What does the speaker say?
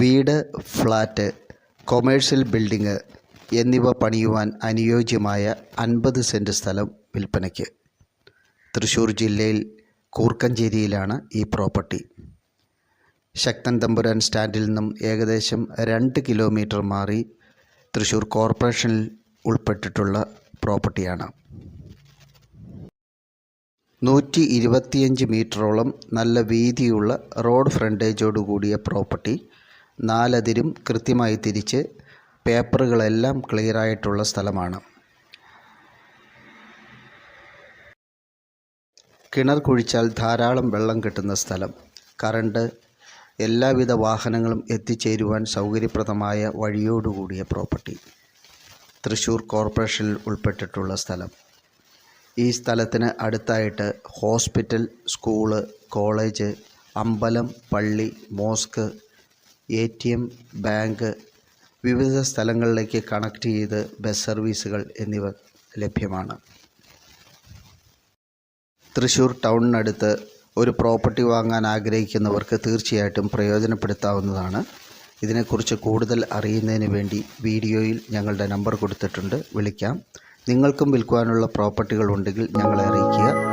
വീട് flat commercial building എന്നിവ പണിയുവാൻ അനുയോജ്യമായ അൻപത് സെന്റ് സ്ഥലം വിൽപ്പനയ്ക്ക്. തൃശ്ശൂർ ജില്ലയിൽ കൂർക്കഞ്ചേരിയിലാണ് ഈ പ്രോപ്പർട്ടി. ശക്തൻ തമ്പുരാൻ സ്റ്റാൻഡിൽ നിന്നും ഏകദേശം രണ്ട് കിലോമീറ്റർ മാറി തൃശ്ശൂർ കോർപ്പറേഷനിൽ ഉൾപ്പെട്ടിട്ടുള്ള പ്രോപ്പർട്ടിയാണ്. നൂറ്റി ഇരുപത്തിയഞ്ച് മീറ്ററോളം നല്ല വീതിയുള്ള റോഡ് ഫ്രണ്ടേജോടുകൂടിയ പ്രോപ്പർട്ടി നാലതിരും കൃത്യമായി തിരിച്ച് പേപ്പറുകളെല്ലാം ക്ലിയറായിട്ടുള്ള സ്ഥലമാണ്. കിണർ കുഴിച്ചാൽ ധാരാളം വെള്ളം കിട്ടുന്ന സ്ഥലം. കറണ്ട് എല്ലാവിധ വാഹനങ്ങളും എത്തിച്ചേരുവാൻ സൗകര്യപ്രദമായ വഴിയോടുകൂടിയ പ്രോപ്പർട്ടി. തൃശ്ശൂർ കോർപ്പറേഷനിൽ ഉൾപ്പെട്ടിട്ടുള്ള സ്ഥലം. ഈ സ്ഥലത്തിന് അടുത്തായിട്ട് ഹോസ്പിറ്റൽ സ്കൂൾ കോളേജ് അമ്പലം പള്ളി mosque A T M bank വിവിധ സ്ഥലങ്ങളിലേക്ക് കണക്ട് ചെയ്ത് ബസ് സർവീസുകൾ എന്നിവ ലഭ്യമാണ്. തൃശ്ശൂർ ടൗണിനടുത്ത് ഒരു പ്രോപ്പർട്ടി വാങ്ങാൻ ആഗ്രഹിക്കുന്നവർക്ക് തീർച്ചയായിട്ടും പ്രയോജനപ്പെടുത്താവുന്നതാണ്. ഇതിനെക്കുറിച്ച് കൂടുതൽ അറിയുന്നതിന് വേണ്ടി വീഡിയോയിൽ ഞങ്ങളുടെ നമ്പർ കൊടുത്തിട്ടുണ്ട്. വിളിക്കാം. നിങ്ങൾക്കും വിൽക്കുവാനുള്ള പ്രോപ്പർട്ടികൾ ഉണ്ടെങ്കിൽ ഞങ്ങളെ അറിയിക്കുക.